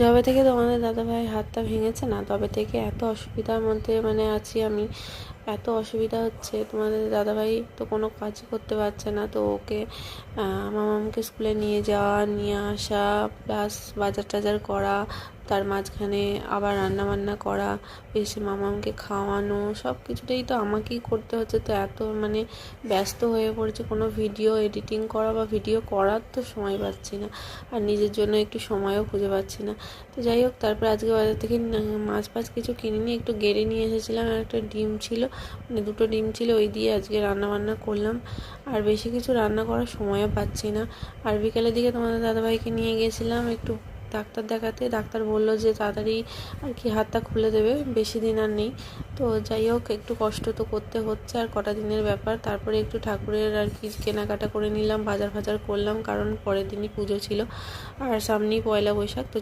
যবে থেকে তোমাদের দাদাভাই হাতটা ভেঙেছে না, তবে থেকে এত অসুবিধার মধ্যে মানে আছি আমি। এত অসুবিধা হচ্ছে, তোমাদের দাদাভাই তো কোনো কাজই করতে পারছে না, তো ওকে মামামকে স্কুলে নিয়ে যাওয়া, নিয়ে আসা প্লাস বাজার টাজার করা, তার মাঝখানে আবার রান্না বান্না করা, এসে মামামকে খাওয়ানো সব কিছুটাই তো আমাকেই করতে হচ্ছে, তো এত মানে ব্যস্ত হয়ে পড়েছে, কোনো ভিডিও এডিটিং করা বা ভিডিও করার তো সময় পাচ্ছি না, আর নিজের জন্য একটু সময়ও খুঁজে পাচ্ছি না, তো যাই হোক, তারপর আজকে বাজার থেকে মাছ ফাছ কিছু কিনে নিয়ে একটু গেড়ে নিয়ে এসেছিলাম, আর একটা ডিম ছিল দুটো ডিম ছিল, ওই দিয়ে আজকে রান্না বান্না করলাম। আর বেশি কিছু রান্না করার সময়ও পাচ্ছি না। আর বিকেলের দিকে তোমাদের দাদাভাইকে নিয়ে গেছিলাম একটু ডাক্তার দেখাতে। ডাক্তার বলল যে তাড়াতাড়ি আর কি হাতটা খুলে দেবে, বেশি দিন আর নেই। তো যাই হোক, একটু কষ্ট তো করতে হচ্ছে আর কটা দিনের ব্যাপার। তারপরে একটু ঠাকুরের আর কি কেনাকাটা করে নিলাম, বাজার ফাজার করলাম, কারণ পরের দিনই পুজো ছিল। আর সামনেই পয়লা বৈশাখ, তো